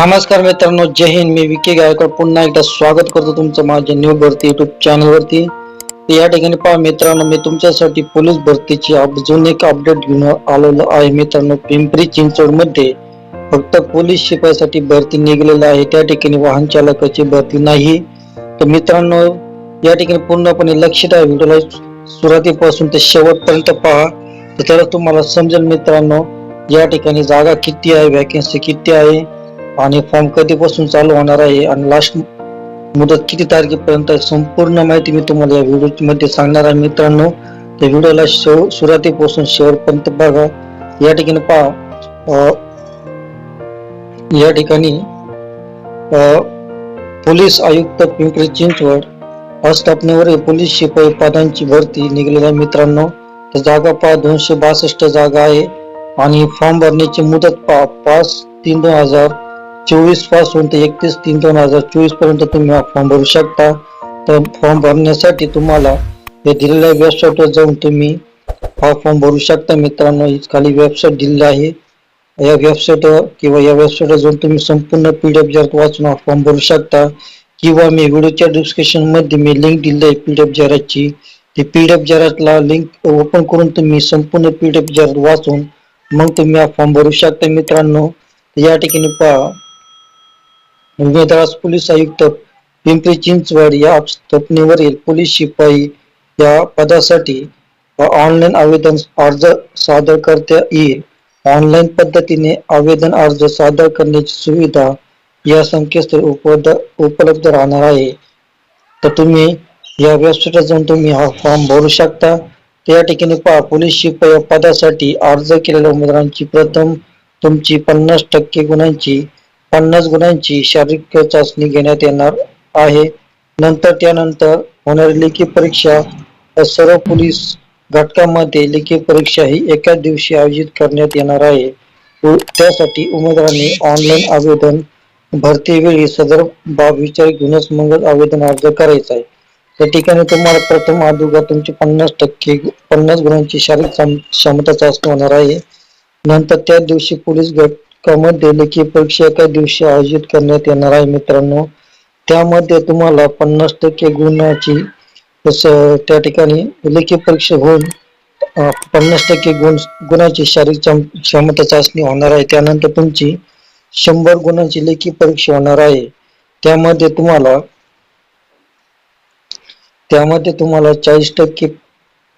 नमस्कार मित्रांनो जय हिंद. मी विके गायकवाड. पुन्हा एकदा स्वागत करतो तुमचं माझ्या न्यू भरती युट्यूब चॅनलवरती या ठिकाणी पहा मित्रांनो मी तुमच्यासाठी पोलीस भरतीची अजून एक अपडेट घेऊन आलेलो आहे मित्रांनो. पिंपरी चिंचवडमध्ये फक्त पोलीस शिपायासाठी भरती निघलेलं आहे. त्या ठिकाणी वाहन चालकाची भरती नाही. तर मित्रांनो या ठिकाणी पूर्णपणे लक्ष द्या व्हिडिओला सुरुवातीपासून ते शेवटपर्यंत पहा. तर त्याला तुम्हाला समजेल मित्रांनो या ठिकाणी जागा किती आहे? वॅकन्सी किती आहे? आणि फॉर्म कधीपासून चालू होणार आहे आणि लास्ट मुदत किती तारखेपर्यंत आहे संपूर्ण माहिती मी तुम्हाला या व्हिडिओमध्ये सांगणार आहे. मित्रांनो त्या व्हिडिओला शेव सुरुवातीपासून शेवटपर्यंत बघा. या ठिकाणी पहा या ठिकाणी अं, पोलीस आयुक्त पिंपरी चिंचवड आस्थापनेवर पोलीस शिपाई पदांची भरती निघलेल्या मित्रांनो तर जागा पहा दोनशे बासष्ट जागा आहे. आणि फॉर्म भरण्याची मुदत पहा पाच तीन दोन हजार चोवीसपासून ते एकतीस तीन दोन हजार चोवीसपर्यंत तुम्ही हा फॉर्म भरू शकता. तर फॉर्म भरण्यासाठी तुम्हाला हे दिलेल्या वेबसाईटवर जाऊन तुम्ही हा फॉर्म भरू शकता. मित्रांनो ही खाली वेबसाईट दिलेली आहे. या वेबसाईटवर किंवा या वेबसाईटवर जाऊन तुम्ही संपूर्ण पी डी एफ जर वाचून हा फॉर्म भरू शकता किंवा मी व्हिडिओच्या डिस्क्रिप्शनमध्ये मी लिंक दिली आहे पी डी एफ जराची ती एफ जरातला लिंक ओपन करून तुम्ही संपूर्ण पी डी एफ जर वाचून मग तुम्ही हा फॉर्म भरू शकता. मित्रांनो या ठिकाणी पहा. उमेदवार पोलीस आयुक्त पिंपरी चिंचवड या स्थापनेवरील पोलीस शिपाई या पदासाठी ऑनलाईन आवेदन अर्ज सादर करता येईल. ऑनलाईन पद्धतीने आवेदन अर्ज सादर करण्याची सुविधा या संकेतस्थळी उपलब्ध उपलब्ध राहणार आहे. तर तुम्ही या वेबसाईटवर जाऊन तुम्ही हा फॉर्म भरू शकता. त्या ठिकाणी पहा पोलीस शिपाई या पदासाठी अर्ज केलेल्या उमेदवारांची प्रथम तुमची पन्नास टक्के गुणांची पन्नास गुणांची शारीरिक चाचणी घेण्यात येणार आहे. नंतर त्यानंतर होणारी लेखी परीक्षा सर्व पोलीस घटकामध्ये लेखी परीक्षा ही एकाच दिवशी आयोजित करण्यात येणार आहे. त्यासाठी उमेदवारांनी ऑनलाईन आवेदन भरतीवेळी सदर बाब विचार घेऊनच मग आवेदन अर्ज करायचा आहे. त्या ठिकाणी तुम्हाला प्रथम अगोदर तुमची पन्नास टक्के पन्नास गुणांची शारीरिक क्षमता चाचणी होणार आहे. नंतर त्या दिवशी पोलीस घटकामध्ये लेखी परीक्षा एका दिवशी आयोजित करण्यात येणार आहे मित्रांनो. त्यामध्ये तुम्हाला पन्नास टक्के गुणाची त्या ठिकाणी लेखी परीक्षा होऊन पन्नास टक्के गुण गुणाची शारीरिक क्षमता चाचणी होणार आहे. त्यानंतर तुमची शंभर गुणांची लेखी परीक्षा होणार आहे. त्यामध्ये तुम्हाला त्यामध्ये तुम्हाला चाळीस टक्के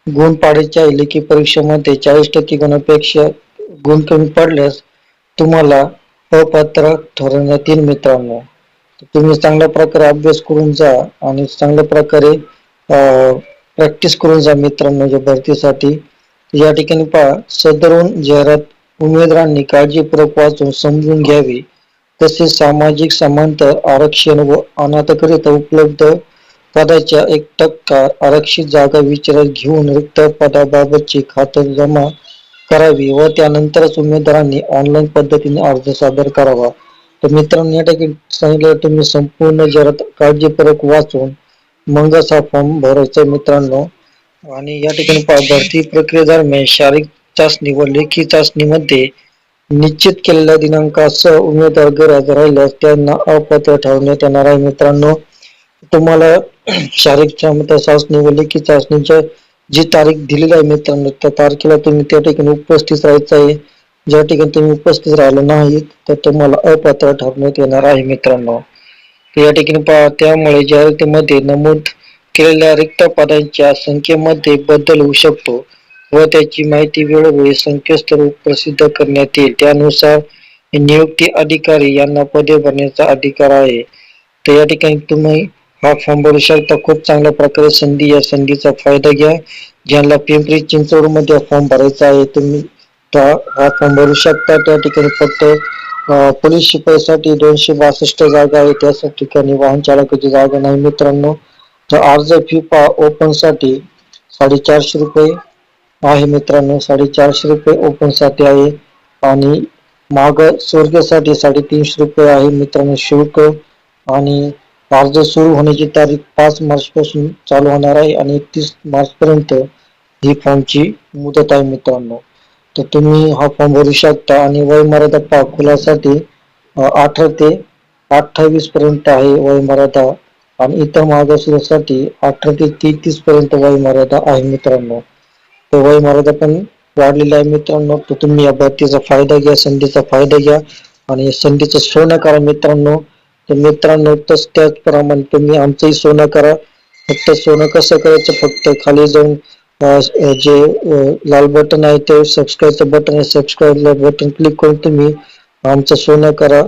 गुण पाडायचे आहे. लेखी परीक्षेमध्ये चाळीस टक्के गुणापेक्षा गुण कमी पडल्यास तुम्हाला अपात्र ठरवण्यात येईल मित्रांनो तुम्ही चांगल्या प्रकारे अभ्यास करून जा आणि चांगल्या प्रकारे प्रॅक्टिस करून जा मित्रांनो या भरतीसाठी. या ठिकाणी पहा सदरून जाहिरात उमेदवारांनी काळजीपूर्वक वाचून समजून घ्यावी. तसेच सामाजिक समांतर आरक्षण व अनाथकरिता उपलब्ध पदाच्या एक टक्का आरक्षित जागा विचारात घेऊन रिक्त पदाबाबतची खातर जमा करावी व त्यानंतरच उमेदवारांनी ऑनलाईन पद्धतीने अर्ज सादर करावा. तर मित्रांनो या ठिकाणी सांगितलं तुम्ही संपूर्ण जरात काळजीपूर्वक वाचून मगच हा फॉर्म भरायचा मित्रांनो. आणि या ठिकाणी पहा भरती प्रक्रियेदरम्यान शारीरिक चाचणी व लेखी चाचणीमध्ये निश्चित केलेल्या दिनांकासह उमेदवार गैरहजर राहिल्यास त्यांना अपात्र ठरवण्यात येणार आहे मित्रांनो. तुम्हाला शारीरिक क्षमता चाचणी व लेखी चाचणीच्या जी तारीख दिलेली आहे मित्रांनो त्या तारखेला तुम्ही त्या ठिकाणी उपस्थित राहायचं आहे. ज्या ठिकाणी तुम्ही उपस्थित राहिलं नाहीत तर तुम्हाला अपात्र ठरवण्यात येणार आहे मित्रांनो. या ठिकाणी पहा त्यामुळे जाहिरातीमध्ये नमूद केलेल्या रिक्त पदांच्या संख्येमध्ये बदल होऊ शकतो व त्याची माहिती वेळोवेळी संकेतस्थळ प्रसिद्ध करण्यात येईल. त्यानुसार नियुक्ती अधिकारी यांना पदे भरण्याचा अधिकार आहे. तर या ठिकाणी तुम्ही हा फॉर्म भरू शकता खूप चांगल्या प्रकारे संधी या संधीचा फायदा घ्या. ज्यांना पिंपरी चिंचवडमध्ये फॉर्म भरायचा आहे तुम्ही त्या- हा फॉर्म भरू शकता. त्या ठिकाणी फक्त पोलीस शिपाईसाठी दोनशे बासष्ट जागा आहे. त्या ठिकाणी वाहन चालकाची जागा नाही मित्रांनो. तर अर्ज फी पा ओपनसाठी साडेचारशे रुपये आहे मित्रांनो. साडेचारशे रुपये ओपनसाठी आहे. आणि माग स्वर्गासाठी साडेतीनशे रुपये आहे मित्रांनो शुल्क. आणि अर्ज सुरू होण्याची तारीख पाच मार्च पासून चालू होणार आहे आणि एकतीस मार्च पर्यंत ही फॉर्मची मुदत आहे मित्रांनो. तर तुम्ही हा फॉर्म भरू शकता आणि वय मर्यादा पाकुलासाठी अठरा ते अठ्ठावीस पर्यंत आहे वयमर्यादा आणि इतर मार्गदर्शनासाठी अठरा ते तेहतीस पर्यंत वयमर्यादा आहे मित्रांनो. तर वयमर्यादा पण वाढलेली आहे मित्रांनो. तर तुम्ही या भरतीचा फायदा घ्या संधीचा फायदा घ्या आणि संधीचा संधीचं सोनं करा मित्रांनो. तर मित्रांनो तस त्याचप्रमाणे तुम्ही आमचंही सोनं करा. फक्त सोनं कसं करायचं? फक्त खाली जाऊन जे लाल बटन आहे ते सबस्क्राईबचं बटन आहे. सबस्क्राईबला बटन क्लिक करून तुम्ही आमचं सोनं करा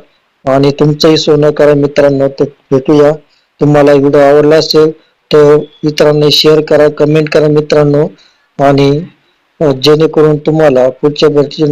आणि तुमचंही सोनं करा मित्रांनो. तर भेटूया. तुम्हाला व्हिडिओ आवडला असेल तर मित्रांनी शेअर करा कमेंट करा मित्रांनो. आणि जेणेकरून तुम्हाला पुढच्या भरतीची